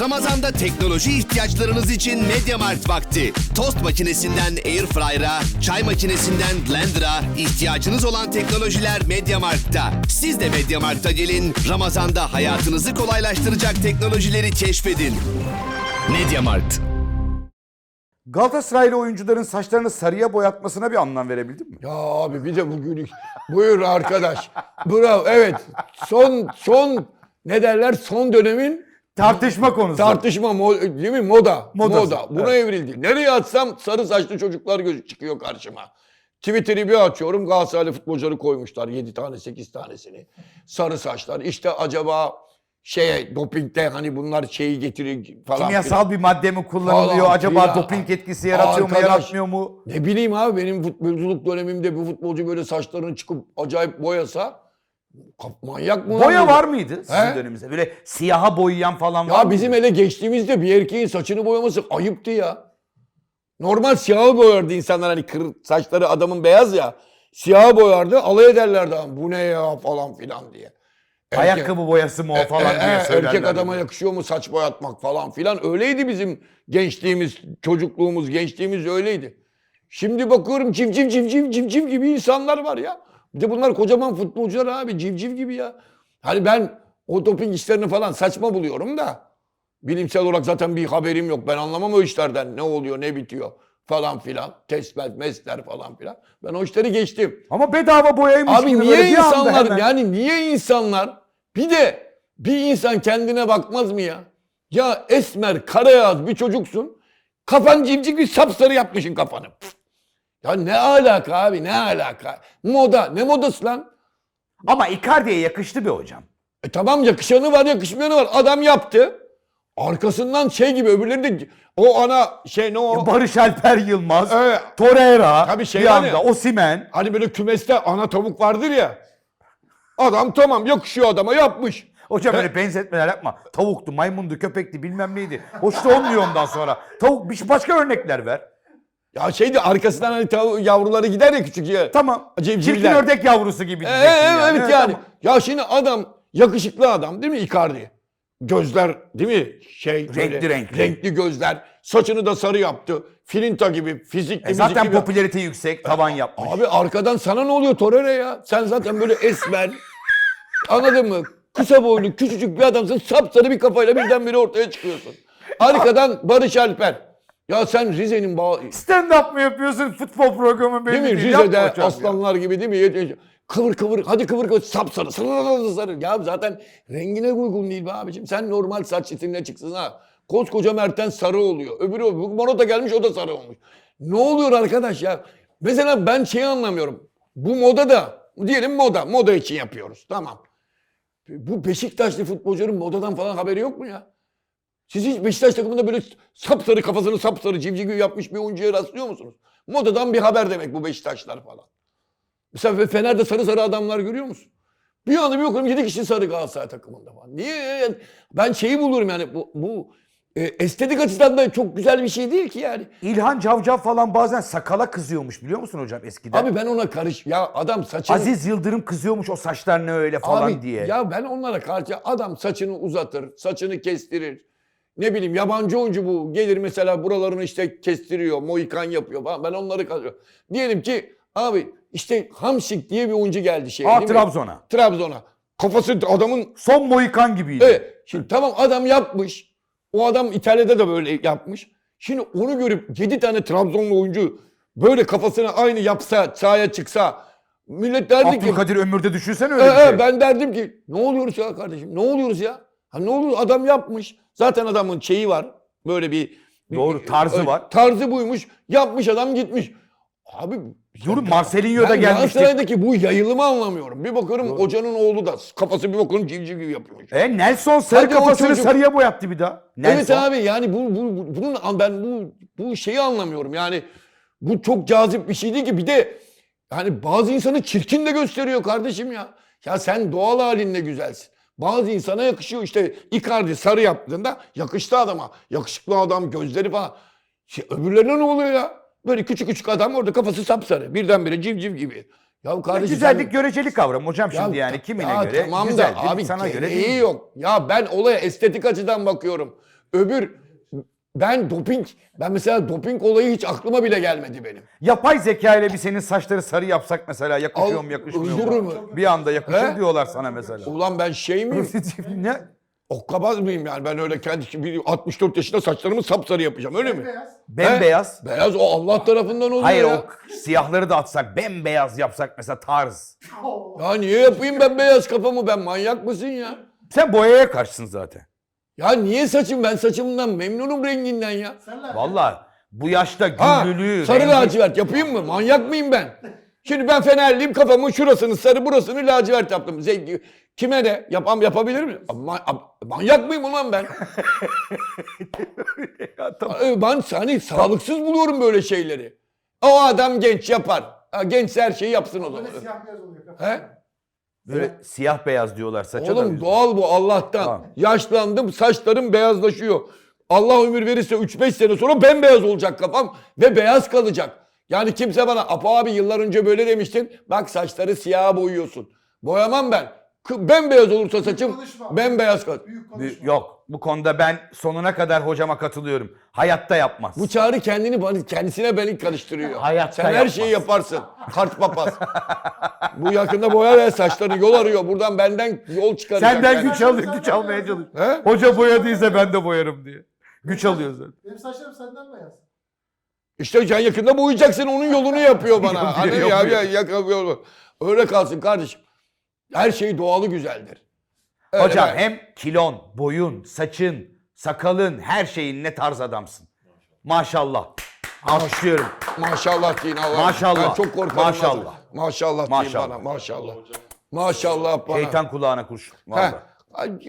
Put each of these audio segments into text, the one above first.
Ramazanda teknoloji ihtiyaçlarınız için MediaMarkt vakti. Tost makinesinden Airfryer'a, çay makinesinden Blender'a ihtiyacınız olan teknolojiler MediaMarkt'ta. Siz de MediaMarkt'a gelin, Ramazanda hayatınızı kolaylaştıracak teknolojileri keşfedin. MediaMarkt. Galatasaraylı oyuncuların saçlarını sarıya boyatmasına bir anlam verebildin mi? Ya abi bir de bugün buyur arkadaş. Bravo evet. Son son ne derler son dönemin Tartışma konusu. tartışma mo- değil mi moda Modası, moda buna evrildi. Nereye atsam sarı saçlı çocuklar göz çıkıyor karşıma. Twitter'ı bir açıyorum Galatasaraylı futbolcuları koymuşlar 7 tane 8 tanesini. Sarı saçlar işte acaba şey dopingde hani bunlar şeyi getirir falan. Kimyasal bir madde mi kullanılıyor? Falan Acaba filan. doping etkisi yaratıyor mu, Arkadaş, yaratmıyor mu? Ne bileyim abi benim futbolculuk dönemimde bu futbolcu böyle saçlarını çıkıp acayip boyasa manyak mı? Boya bu? var mıydı sizin He? döneminizde? Böyle siyaha boyayan falan var Ya mıydı? bizim ele geçtiğimizde bir erkeğin saçını boyaması ayıptı ya. Normal siyahı boyardı insanlar hani kır saçları adamın beyaz ya. Siyahı boyardı alay ederlerdi bu ne ya falan filan diye. Erkek- Ayakkabı boyası mı o falan E, diye e, söylerler. Erkek adama yakışıyor mu saç boyatmak falan filan. Öyleydi bizim gençliğimiz, çocukluğumuz, gençliğimiz öyleydi. Şimdi bakıyorum civciv civciv civciv gibi insanlar var ya. Bir de bunlar kocaman futbolcular abi civciv gibi ya. Hani ben o doping işlerini falan saçma buluyorum da. Bilimsel olarak zaten bir haberim yok. Ben anlamam o işlerden. Ne oluyor, ne bitiyor falan filan. Testler, mesler falan filan. Ben o işleri geçtim. Ama bedava boyaymış Abi gibi niye böyle bir anda insanlar hemen. yani niye insanlar bir de bir insan kendine bakmaz mı ya? Ya esmer, karayaz bir çocuksun. Kafan cimcik bir sapsarı yapmışsın kafanı. Pf! Ya ne alaka abi ne alaka? Moda ne modası lan? Ama Icardi'ye yakıştı be hocam. E tamam yakışanı var yakışmayanı var. Adam yaptı. Arkasından şey gibi öbürleri de o ana şey ne o? Barış Alper Yılmaz, Evet. Torreira, Tabii şey bir var ya. anda Osimen. Hani böyle kümeste ana tavuk vardır ya. Adam tamam yakışıyor adama yapmış. Hocam öyle benzetmeler yapma. Tavuktu, maymundu, köpekti bilmem neydi. Hoş da olmuyor ondan sonra. Tavuk bir başka örnekler ver. Ya şeydi arkasından hani tav- yavruları gider ya küçük ya. Tamam. Civcivler. Çirkin ördek yavrusu gibi Ee, diyeceksin evet yani. Evet, tamam. Ya şimdi adam yakışıklı adam değil mi Icardi? Gözler değil mi? Şey böyle Renkli renkli. renkli gözler. Saçını da sarı yaptı. Filinta gibi fizikli E zaten müzikli bir- popülarite yüksek, tavan yapmış. Abi arkadan sana ne oluyor Torreira ya? Sen zaten böyle esmer. anladın mı? Kısa boylu küçücük bir adamsın. Sapsarı bir kafayla birdenbire ortaya çıkıyorsun. Arkadan Barış Alper. Ya sen Rize'nin bağ... Stand up mı yapıyorsun futbol programı belli Değil mi? değil. Yapma Rize'de hocam aslanlar gibi değil mi? Kıvır kıvır hadi kıvır kıvır sapsarı sarı sarı. Ya zaten rengine uygun değil be abicim. Sen normal saç stiline çıksın ha. Koskoca Mertens sarı oluyor. Öbürü bu Morata gelmiş o da sarı olmuş. Ne oluyor arkadaş ya? Mesela ben şeyi anlamıyorum. Bu moda da diyelim moda. Moda için yapıyoruz. Tamam. Bu Beşiktaşlı futbolcuların modadan falan haberi yok mu ya? Siz hiç Beşiktaş takımında böyle sapsarı kafasını sapsarı civciv yapmış bir oyuncuya rastlıyor musunuz? Modadan bir haber demek bu Beşiktaşlar falan. Mesela Fener'de sarı sarı adamlar görüyor musun? Bir anda bir bakıyorum 7 kişi sarı Galatasaray takımında falan. Niye? Ben şeyi bulurum yani bu, bu e, estetik açıdan da çok güzel bir şey değil ki yani. İlhan Cavcav falan bazen sakala kızıyormuş biliyor musun hocam eskiden? Abi ben ona karış... Ya adam saçını... Aziz Yıldırım kızıyormuş o saçlar ne öyle falan Abi, diye. Ya ben onlara karşı adam saçını uzatır, saçını kestirir. Ne bileyim yabancı oyuncu bu. Gelir mesela buralarını işte kestiriyor, moikan yapıyor falan. Ben onları karşı. Diyelim ki abi işte Hamsik diye bir oyuncu geldi şeye. Aa? Trabzon'a. Trabzon'a. Kafası adamın Son Moikan gibiydi. Evet. Şimdi tamam adam yapmış. O adam İtalya'da da böyle yapmış. Şimdi onu görüp 7 tane Trabzonlu oyuncu böyle kafasına aynı yapsa, sahaya çıksa millet derdi ki Abdülkadir Ömür'de düşünsene "E, öyle bir e, şey. ben derdim ki ne oluyoruz ya kardeşim? Ne oluyoruz ya? Ha ne oluyor? Adam yapmış. Zaten adamın şeyi var. Böyle bir Doğru, tarzı var. Tarzı buymuş. Yapmış adam gitmiş. Abi Dur Marcelinho da ben gelmişti. Galatasaray'daki bu yayılımı anlamıyorum. Bir bakıyorum hocanın oğlu da kafası bir bakıyorum civciv gibi yapıyormuş. E Nelson sarı Hadi kafasını çocuk- sarıya boyattı bir daha. Nelson. Evet abi yani bu, bu, bu- bunun ben bu bu şeyi anlamıyorum. Yani bu çok cazip bir şey değil ki bir de yani bazı insanı çirkin de gösteriyor kardeşim ya. Ya sen doğal halinle güzelsin. Bazı insana yakışıyor işte Icardi sarı yaptığında yakıştı adama. Yakışıklı adam gözleri falan. Şey, öbürlerine ne oluyor ya? Böyle küçük küçük adam orada kafası sapsarı. Birdenbire civciv gibi. Ya kardeşim Güzellik sen- göreceli kavram hocam ya şimdi yani kimine ya göre tamam güzel da abi sana göre değil. yok. Ya ben olaya estetik açıdan bakıyorum. öbür ben doping ben mesela doping olayı hiç aklıma bile gelmedi benim. Yapay zeka ile bir senin saçları sarı yapsak mesela yakışıyor mu yakışmıyor mu? mü? Bir anda yakışır He? diyorlar sana mesela. Ulan ben şey miyim? ne? Okkabaz mıyım yani? Ben öyle kendi bir 64 yaşında saçlarımı sapsarı yapacağım öyle mi? Beyaz. Bembeyaz. He? Beyaz o Allah tarafından oluyor Hayır ya. o siyahları da atsak bembeyaz yapsak mesela tarz. Ya niye yapayım ben beyaz kafamı ben manyak mısın ya? Sen boyaya karşısın zaten. Ya niye saçım ben saçımdan memnunum renginden ya. Vallahi bu yaşta Ha sarı rengi- lacivert yapayım mı? Manyak mıyım ben? Şimdi ben Fenerliyim kafamın şurasını sarı burasını lacivert yaptım. Zevk- Kime ne? Yapam yapabilir a- manyak mıyım ulan ben? Ya tamam. Ee, Ben hani sağlıksız buluyorum böyle şeyleri. O adam genç yapar. Ha, genç her şeyi yapsın o zaman. Böyle siyah beyaz oluyor. He? Böyle siyah beyaz diyorlar saça da. Oğlum doğal bu Allah'tan. Tamam. Yaşlandım saçlarım beyazlaşıyor. Allah ömür verirse 3-5 sene sonra bembeyaz olacak kafam ve beyaz kalacak. Yani kimse bana Apo abi yıllar önce böyle demiştin. Bak saçları siyaha boyuyorsun. Boyamam ben. K- Bembeyaz olursa saçım konuşma. bembeyaz kalır. Büyük konuşma. Yok bu konuda ben sonuna kadar hocama katılıyorum. Hayatta yapmaz. Bu çağrı kendini bana- kendisine beni karıştırıyor. Hayatta Sen her şeyi yaparsın. Kart papaz. Bu yakında boya ve saçlarını yol arıyor. Buradan benden yol çıkaracak. Senden yani. güç alıyor, güç almaya çalış. He? Hoca boyadıysa ben de boyarım diye. Güç alıyor zaten. Benim saçlarım senden beyaz. İşte sen yakında boyayacaksın onun yolunu yapıyor bana. Yapıyor, Hani ya, ya, yapıyor. Öyle kalsın kardeşim. Her şey doğalı güzeldir. Öyle Hocam ben- hem kilon, boyun, saçın, sakalın, her şeyin ne tarz adamsın. Maşallah. Alkışlıyorum. Maşallah deyin Allah. Maşallah. Ben çok korkarım. Maşallah. Maşallah. Maşallah, Maşallah. deyin bana. Maşallah. Maşallah bana. Şeytan kulağına kurşun. Heh,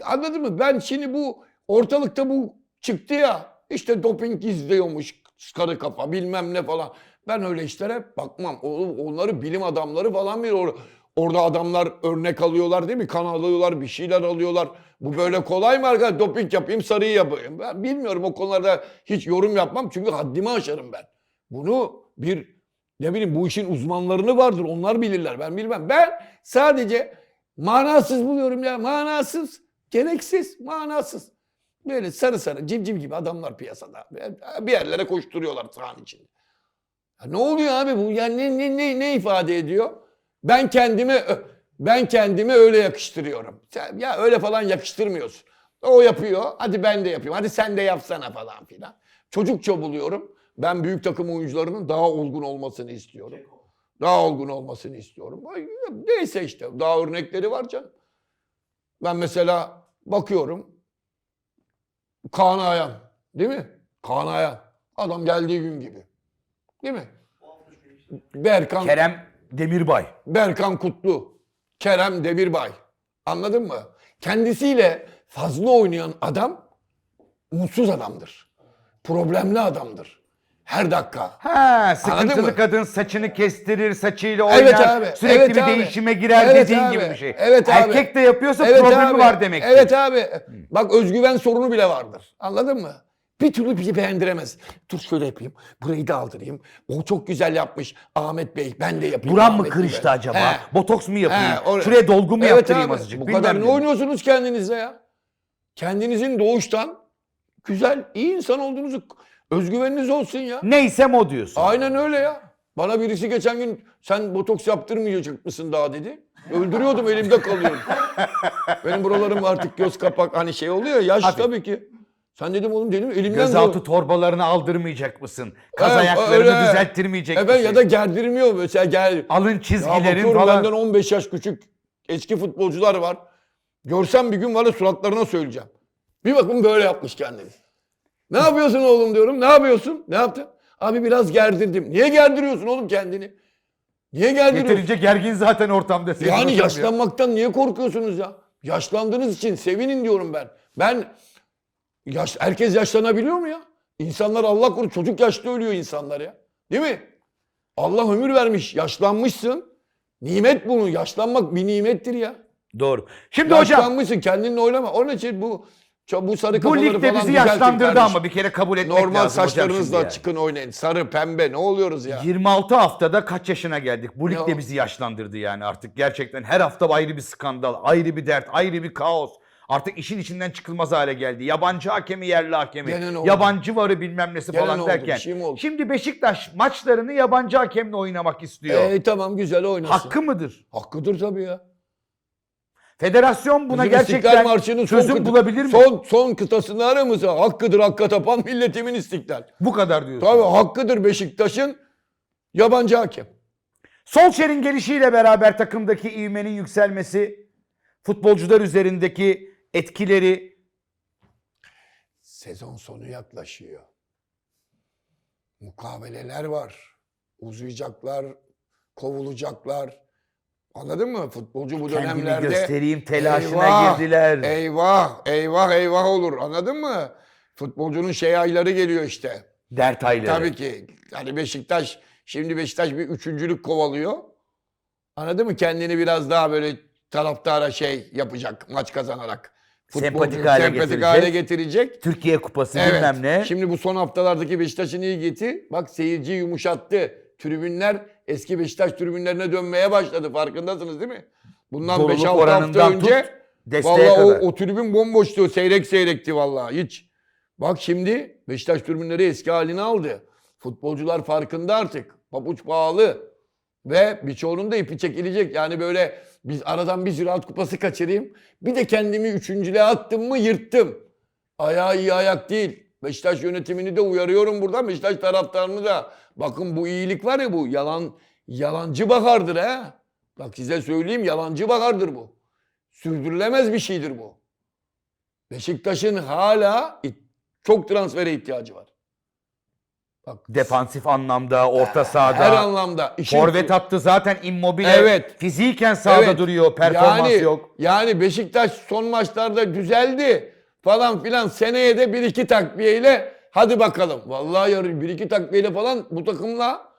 anladın mı? Ben şimdi bu ortalıkta bu çıktı ya. İşte doping izliyormuş karı kafa bilmem ne falan. Ben öyle işlere bakmam. Oğlum onları bilim adamları falan bir or- Orada adamlar örnek alıyorlar değil mi? Kan alıyorlar, bir şeyler alıyorlar. Bu böyle kolay mı arkadaş? Doping yapayım, sarıyı yapayım. Ben bilmiyorum o konularda hiç yorum yapmam. Çünkü haddimi aşarım ben. Bunu bir ne bileyim bu işin uzmanlarını vardır. Onlar bilirler. Ben bilmem. Ben sadece manasız buluyorum ya. Manasız. Gereksiz. Manasız. Böyle sarı sarı civciv gibi adamlar piyasada. Bir yerlere koşturuyorlar sahanın içinde. Ya ne oluyor abi bu? Yani ne, ne, ne, ne ifade ediyor? Ben kendime ben kendime öyle yakıştırıyorum. Ya öyle falan yakıştırmıyorsun. O yapıyor. Hadi ben de yapayım. Hadi sen de yapsana falan filan. Çocukça buluyorum. Ben büyük takım oyuncularının daha olgun olmasını istiyorum. Daha olgun olmasını istiyorum. Neyse işte daha örnekleri var canım. Ben mesela bakıyorum Kaan Ayhan değil mi? Kaan Ayhan. Adam geldiği gün gibi. Değil mi? Berkan, Kerem Demirbay. Berkan Kutlu, Kerem Demirbay. Anladın mı? Kendisiyle fazla oynayan adam mutsuz adamdır. Problemli adamdır. Her dakika. Ha, sıkıntılı mı? kadın saçını kestirir, saçıyla oynar, Evet abi, sürekli evet bir abi. değişime girer Evet dediğin abi, gibi bir şey. evet abi. Erkek de yapıyorsa Evet problemi abi, var demek. Evet abi. Bak özgüven sorunu bile vardır. Anladın mı? Bir türlü şey beğendiremez. Dur şöyle yapayım. Burayı da aldırayım. O çok güzel yapmış. Ahmet Bey ben de yapayım. Buram mı Ahmet kırıştı gibi. acaba? He. Botoks mu yapayım? He, or- Şuraya dolgu mu Evet yaptırayım abi, azıcık? Bu Bilmem kadar ne ne. oynuyorsunuz kendinize ya? Kendinizin doğuştan güzel, iyi insan olduğunuzu özgüveniniz olsun ya. Neysem o diyorsun. Aynen öyle ya. Bana birisi geçen gün sen botoks yaptırmayacak mısın daha dedi. Öldürüyordum elimde kalıyordu. Benim buralarım artık göz kapak hani şey oluyor ya, yaş Tabii. tabii ki. Sen dedim oğlum dedim elimden Gözaltı torbalarını aldırmayacak mısın? Kaz Evet, ayaklarını öyle. düzelttirmeyecek Evet misin? ya da gerdirmiyor mesela gel. Alın Ya çizgilerin bakıyorum falan. benden 15 yaş küçük eski futbolcular var. Görsem bir gün var ya suratlarına söyleyeceğim. Bir bakın böyle yapmış kendini. Ne yapıyorsun oğlum diyorum. Ne yapıyorsun? Ne yaptın? Abi biraz gerdirdim. Niye gerdiriyorsun oğlum kendini? Niye gerdiriyorsun? Yeterince gergin zaten ortamda. senin Yani hocam ya. yaşlanmaktan niye korkuyorsunuz ya? Yaşlandığınız için sevinin diyorum ben. Ben yaş, herkes yaşlanabiliyor mu ya? İnsanlar Allah korusun çocuk yaşta ölüyor insanlar ya. Değil mi? Allah ömür vermiş. Yaşlanmışsın. Nimet bunu. Yaşlanmak bir nimettir ya. Doğru. Şimdi hocam Yaşlanmışsın. Kendinle oynama. Onun için bu bu sarı bu kafaları ligde falan bizi düzeltin yaşlandırdı kardeşim. ama bir kere kabul etmek Normal lazım hocam şimdi saçlarınızla yani. çıkın oynayın. Sarı, pembe ne oluyoruz ya? 26 haftada kaç yaşına geldik? Bu lig de o? bizi yaşlandırdı yani artık. Gerçekten her hafta ayrı bir skandal, ayrı bir dert, ayrı bir kaos. Artık işin içinden çıkılmaz hale geldi. Yabancı hakemi, yerli hakemi, Gene ne oldu? yabancı varı bilmem nesi Gene falan oldu? Bir derken. şey mi oldu? Şimdi Beşiktaş maçlarını yabancı hakemle oynamak istiyor. E, tamam güzel oynasın. Hakkı mıdır? Hakkıdır tabii ya. Federasyon buna Bizim gerçekten Marşı'nın çözüm kıta- bulabilir mi? Son, son kıtasını aramızda hakkıdır hakka tapan milletimin istiklal. Bu kadar diyorsun. Tabii hakkıdır Beşiktaş'ın yabancı hakem. Solskjaer'in gelişiyle beraber takımdaki ivmenin yükselmesi, futbolcular üzerindeki etkileri Sezon sonu yaklaşıyor. Mukaveleler var. Uzayacaklar, kovulacaklar. Anladın mı? Futbolcu bu kendimi dönemlerde göstereyim telaşına Eyvah, girdiler. Eyvah, eyvah, eyvah olur. Anladın mı? Futbolcunun şey ayları geliyor işte. Dert ayları. Tabii ki. Hani Beşiktaş, şimdi Beşiktaş bir üçüncülük kovalıyor. Anladın mı? Kendini biraz daha böyle taraftara şey yapacak maç kazanarak. Sempatik hale sempatik getirecek. hale getirecek. Türkiye Kupası Evet. bilmem ne. Şimdi bu son haftalardaki Beşiktaş'ın ilgisi bak seyirci yumuşattı. Tribünler eski Beşiktaş tribünlerine dönmeye başladı. Farkındasınız değil mi? Bundan Doluluk 5-6 hafta önce tut, vallahi kadar. o, o tribün bomboştu. Seyrek seyrekti vallahi hiç. Bak şimdi Beşiktaş tribünleri eski halini aldı. Futbolcular farkında artık. Papuç pahalı. Ve birçoğunun da ipi çekilecek. Yani böyle biz aradan bir Ziraat Kupası kaçırayım. Bir de kendimi üçüncülüğe attım mı yırttım. Ayağı iyi ayak değil. Beşiktaş yönetimini de uyarıyorum buradan. Beşiktaş taraftarını da. Bakın bu iyilik var ya bu yalan yalancı bakardır ha. Bak size söyleyeyim yalancı bakardır bu. Sürdürülemez bir şeydir bu. Beşiktaş'ın hala çok transfere ihtiyacı var. Bak Defansif anlamda, orta sahada. her anlamda. işin- Forvet hattı zaten immobile. Evet. Fiziken sahada Evet. duruyor. Performans yani, yok. Yani Beşiktaş son maçlarda düzeldi falan filan. Seneye de bir iki takviyeyle hadi bakalım. Vallahi yarı bir iki takviyeyle falan bu takımla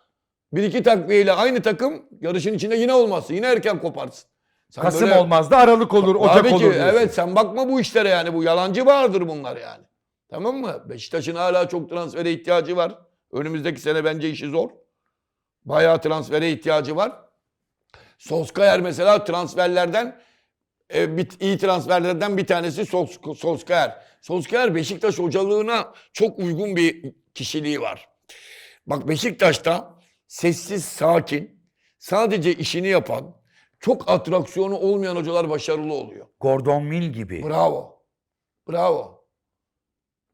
bir iki takviyeyle aynı takım yarışın içinde yine olmaz. Yine erken koparsın. Sen Kasım böyle- olmaz da Aralık olur, Ocak Tabii olur ki diyorsun. evet sen bakma bu işlere yani bu yalancı vardır bunlar yani. Tamam mı? Beşiktaş'ın hala çok transfere ihtiyacı var. Önümüzdeki sene bence işi zor. Bayağı transfere ihtiyacı var. Solskjaer mesela transferlerden e, bir, iyi transferlerden bir tanesi Sos- Solskjaer. Solskjaer Beşiktaş hocalığına çok uygun bir kişiliği var. Bak Beşiktaş'ta sessiz, sakin, sadece işini yapan, çok atraksiyonu olmayan hocalar başarılı oluyor. Gordon Mill gibi. Bravo. Bravo.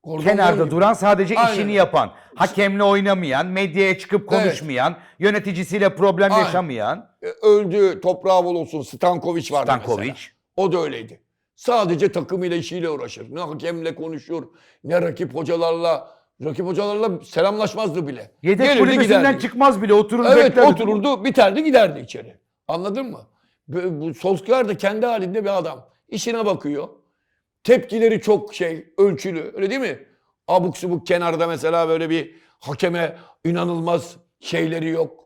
Gordon Kenarda Banks- duran sadece Aynen. işini yapan, hakemle oynamayan, medyaya çıkıp konuşmayan, yöneticisiyle problem Aynen. yaşamayan E, öldü, toprağı bol olsun. Stankovic vardı Stankovic. mesela. O da öyleydi. Sadece takımıyla işiyle uğraşır. Ne hakemle konuşur, ne rakip hocalarla. Rakip hocalarla selamlaşmazdı bile. Yedek Gelirdi, kulübesinden giderdi. çıkmaz bile oturur Evet bekler. otururdu, biterdi giderdi içeri. Anladın mı? Bu, bu Solskjaer de kendi halinde bir adam. İşine bakıyor. Tepkileri çok şey, ölçülü. Öyle değil mi? Abuk subuk kenarda mesela böyle bir hakeme inanılmaz şeyleri yok.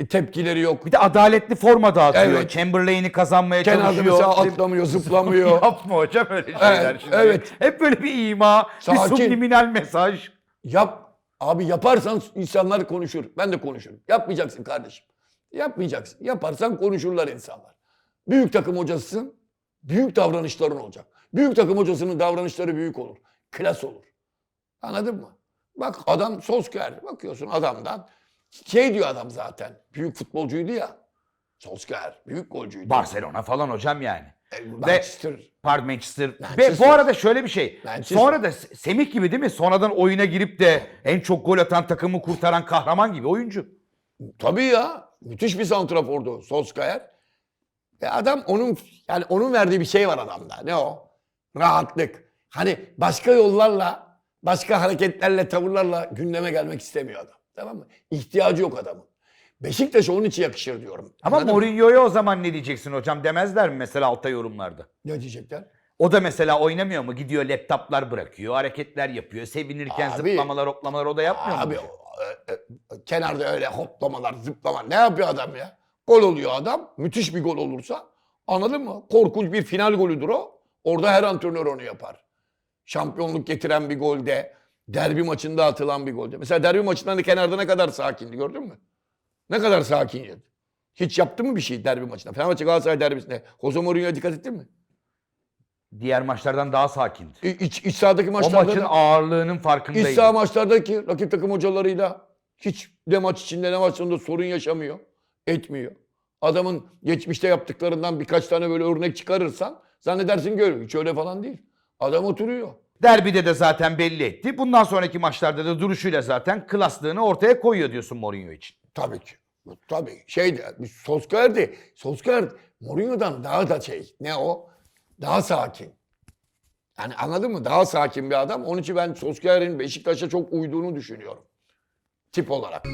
E, tepkileri yok. Bir de adaletli forma dağıtıyor. Evet. Chamberlain'i kazanmaya Kenarda çalışıyor. mesela atlamıyor, zıplamıyor. Yapma hocam öyle şeyler. Evet, şimdi. evet. Hep böyle bir ima, Sakin. bir subliminal mesaj. Yap. Abi yaparsan insanlar konuşur. Ben de konuşurum. Yapmayacaksın kardeşim. Yapmayacaksın. Yaparsan konuşurlar insanlar. Büyük takım hocasısın. Büyük davranışların olacak. Büyük takım hocasının davranışları büyük olur. Klas olur. Anladın mı? Bak adam Solskjaer. Bakıyorsun adamdan. Şey diyor adam zaten. Büyük futbolcuydu ya. Solskjaer. Büyük golcüydü. Barcelona falan hocam yani. E, Manchester. Pardon Manchester. Ve Manchester. bu arada şöyle bir şey. Manchester. Sonra da Semih gibi değil mi? Sonradan oyuna girip de en çok gol atan takımı kurtaran kahraman gibi oyuncu. Tabii ya. Müthiş bir santrafordu Solskjaer. E adam onun yani onun verdiği bir şey var adamda. Ne o? Rahatlık. Hani başka yollarla, başka hareketlerle, tavırlarla gündeme gelmek istemiyor adam. Tamam mı? İhtiyacı yok adamın. Beşiktaş onun için yakışır diyorum. Ama Anladın mı? Mourinho'ya o zaman ne diyeceksin hocam demezler mi mesela altta yorumlarda? Ne diyecekler? O da mesela oynamıyor mu? Gidiyor laptoplar bırakıyor, hareketler yapıyor. Sevinirken Abi- zıplamalar, hoplamalar o da yapmıyor Abi mu? o, e, e, kenarda öyle hoplamalar, zıplamalar. Ne yapıyor adam ya? Gol oluyor adam. Müthiş bir gol olursa. Anladın mı? Korkunç bir final golüdür o. Orada her antrenör onu yapar. Şampiyonluk getiren bir golde, derbi maçında atılan bir golde. Mesela derbi maçında hani kenarda ne kadar sakindi gördün mü? Ne kadar sakin. Hiç yaptı mı bir şey derbi maçında? Fenerbahçe Galatasaray derbisinde. Jose Mourinho'ya dikkat ettin mi? Diğer maçlardan daha sakindi. İç, iç sahadaki O maçlarda maçın da- ağırlığının İç farkındaydı. saha maçlardaki rakip takım hocalarıyla hiç de maç içinde ne maç sonunda sorun yaşamıyor. Etmiyor. Adamın geçmişte yaptıklarından birkaç tane böyle örnek çıkarırsan zannedersin görüyor. Hiç öyle falan değil. Adam oturuyor. Derbide de zaten belli etti. Bundan sonraki maçlarda da duruşuyla zaten klaslığını ortaya koyuyor diyorsun Mourinho için. Tabii ki. Tabii. Şeydi, Solskjaer'di. Solskjaer Mourinho'dan daha da şey. Ne o? Daha sakin. Yani anladın mı? Daha sakin bir adam. Onun için ben Solskjaer'in Beşiktaş'a çok uyduğunu düşünüyorum. Tip olarak.